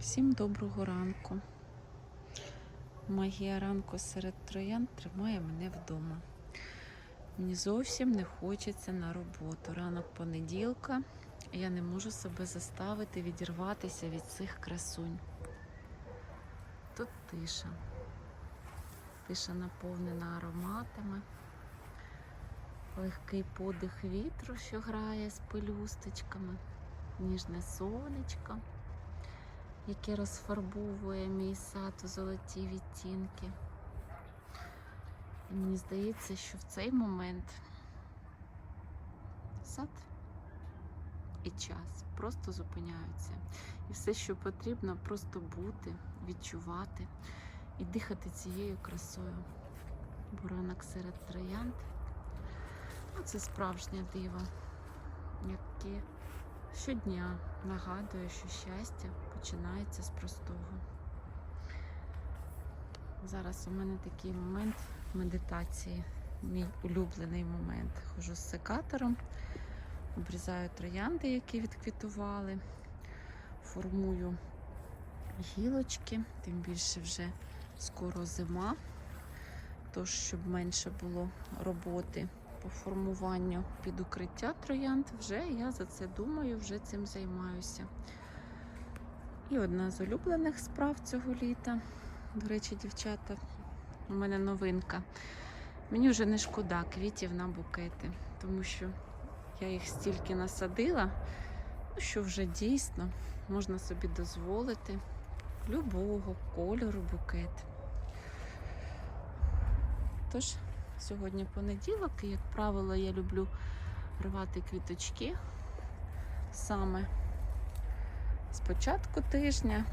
Всім доброго ранку. Магія ранку серед троян тримає мене вдома. Мені зовсім не хочеться на роботу. Ранок понеділка. Я не можу себе заставити відірватися від цих красунь. Тут тиша. Тиша наповнена ароматами. Легкий подих вітру, що грає з пелюсточками, ніжне сонечко яке розфарбовує мій сад у золоті відтінки. І мені здається, що в цей момент сад і час просто зупиняються. І все, що потрібно, просто бути, відчувати і дихати цією красою. Буранок серед троянд. Це справжнє диво, яке щодня нагадує, що щастя починається з простого. Зараз у мене такий момент медитації, мій улюблений момент. Хожу з секатором, обрізаю троянди, які відквітували, формую гілочки, тим більше вже скоро зима, тож, щоб менше було роботи по формуванню під укриття троянд, вже я за це думаю, вже цим займаюся. І одна з улюблених справ цього літа. До речі, дівчата, у мене новинка. Мені вже не шкода квітів на букети, тому що я їх стільки насадила, ну, що вже дійсно можна собі дозволити любого кольору букет. Тож, Сьогодні понеділок, і, як правило, я люблю рвати квіточки саме з початку тижня,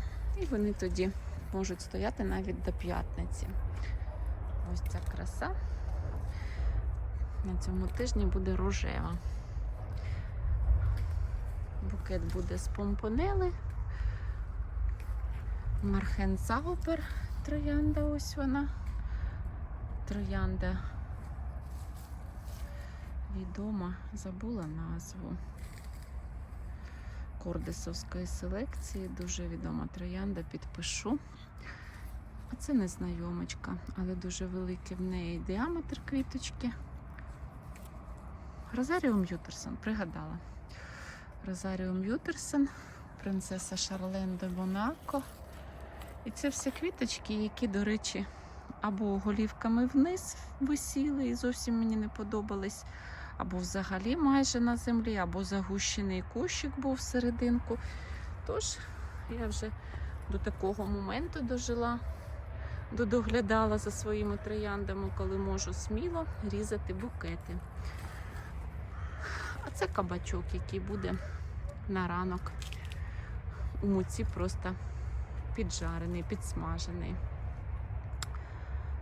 і вони тоді можуть стояти навіть до п'ятниці. Ось ця краса на цьому тижні буде рожева. Букет буде з помпонели, Мархен Заупер, троянда, ось вона. Троянда відома, забула назву кордисовської селекції, дуже відома троянда, підпишу. А це незнайомочка, але дуже великий в неї діаметр квіточки. Розаріум Ютерсон, пригадала. Розаріум Ютерсон, принцеса Шарлен де Монако. І це все квіточки, які, до речі, або голівками вниз висіли і зовсім мені не подобались, або взагалі майже на землі, або загущений кущик був серединку. Тож я вже до такого моменту дожила, додоглядала за своїми трояндами, коли можу сміло різати букети. А це кабачок, який буде на ранок у муці просто піджарений, підсмажений.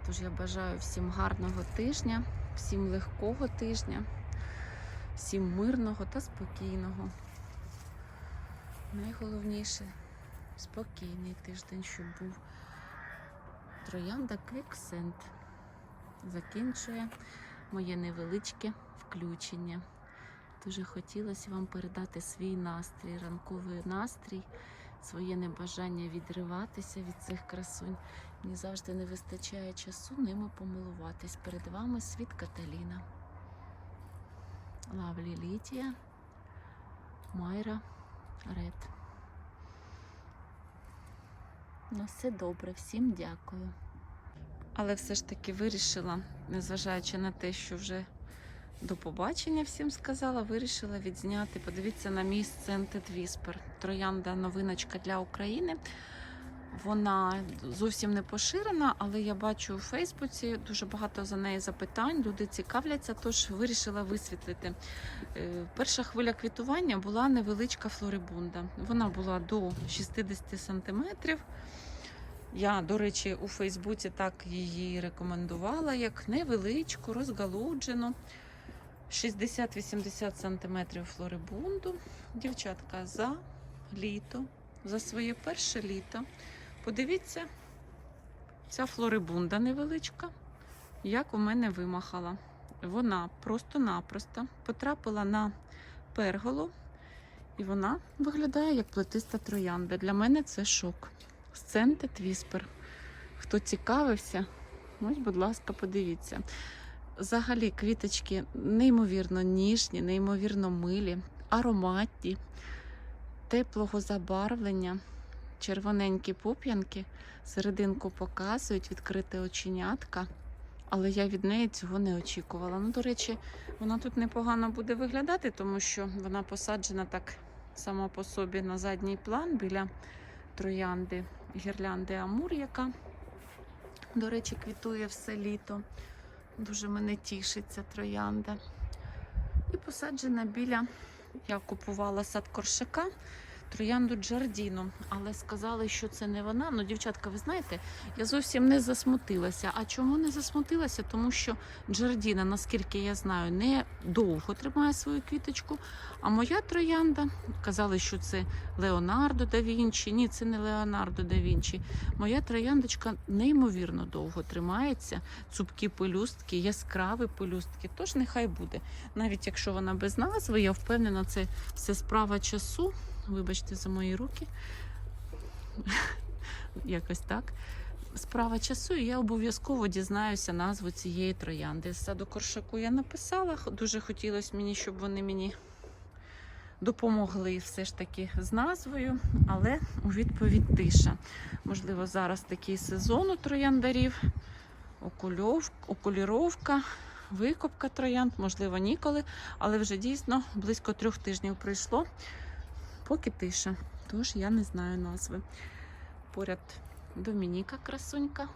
Тож я бажаю всім гарного тижня, всім легкого тижня, всім мирного та спокійного. Найголовніше спокійний тиждень, щоб був. Троянда Квіксент закінчує моє невеличке включення. Дуже хотілося вам передати свій настрій, ранковий настрій, своє небажання відриватися від цих красунь. Мені завжди не вистачає часу ними помилуватись. Перед вами світ Каталіна. Лавлі Літія, Майра Ред. Ну, все добре, всім дякую. Але все ж таки вирішила, незважаючи на те, що вже до побачення всім сказала, вирішила відзняти. Подивіться на мій Scented Whisper. Троянда новиночка для України. Вона зовсім не поширена, але я бачу у Фейсбуці дуже багато за неї запитань. Люди цікавляться, тож вирішила висвітлити. Е, Перша хвиля квітування була невеличка флорибунда. Вона була до 60 сантиметрів. Я, до речі, у Фейсбуці так її рекомендувала як невеличку, розгалуджену. 60-80 см флорибунду. Дівчатка за літо, за своє перше літо. Подивіться, ця флорибунда невеличка, як у мене вимахала. Вона просто-напросто потрапила на перголу І вона виглядає як плетиста троянда. Для мене це шок. Сценте Твіспер. Хто цікавився, ось, будь ласка, подивіться. Взагалі квіточки неймовірно ніжні, неймовірно милі, ароматні, теплого забарвлення, червоненькі пуп'янки, серединку показують, відкрите оченятка. Але я від неї цього не очікувала. Ну, до речі, вона тут непогано буде виглядати, тому що вона посаджена так сама по собі на задній план біля троянди гірлянди Амур, яка, до речі, квітує все літо. Дуже мене тішить ця троянда. І посаджена біля, я купувала сад коршака, троянду Джардіно, але сказали, що це не вона. Ну, дівчатка, ви знаєте, я зовсім не засмутилася. А чому не засмутилася? Тому що Джардіна, наскільки я знаю, не довго тримає свою квіточку. А моя троянда казали, що це Леонардо да Вінчі. Ні, це не Леонардо да Вінчі. Моя трояндочка неймовірно довго тримається. Цупкі пелюстки, яскраві пелюстки. Тож нехай буде. Навіть якщо вона без назви, я впевнена, це все справа часу. Вибачте за мої руки. Якось так. Справа часу, і я обов'язково дізнаюся назву цієї троянди. З саду коршаку я написала. Дуже хотілося мені, щоб вони мені допомогли все ж таки з назвою, але у відповідь тиша. Можливо, зараз такий сезон у трояндарів, окуліровка, викопка троянд, можливо, ніколи, але вже дійсно близько трьох тижнів пройшло, поки тиша. Тож я не знаю назви. Поряд Домініка красунька.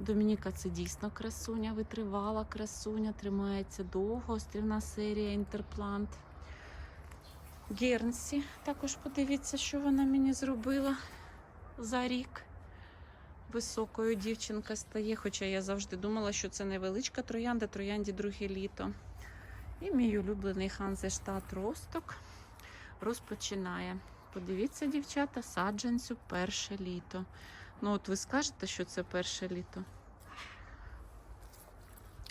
Домініка це дійсно красуня, витривала красуня, тримається довго, острівна серія інтерплант. Гернсі. Також подивіться, що вона мені зробила за рік. Високою дівчинка стає, хоча я завжди думала, що це невеличка троянда, троянді друге літо. І мій улюблений Ханзештат Росток розпочинає. Подивіться, дівчата, саджанцю перше літо. Ну, от ви скажете, що це перше літо.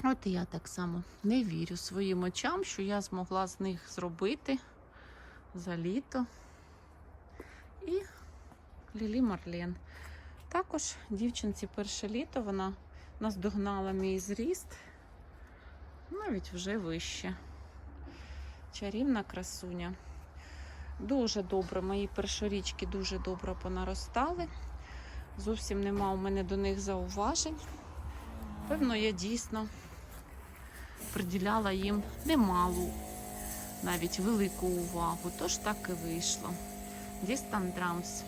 От і я так само не вірю своїм очам, що я змогла з них зробити за літо. І Лілі Марлен. Також дівчинці перше літо вона наздогнала мій зріст, навіть вже вище. Чарівна красуня. Дуже добре, мої першорічки дуже добре понаростали. Зовсім нема у мене до них зауважень. Певно, я дійсно приділяла їм немалу навіть велику увагу, тож так і вийшло. Distant Drums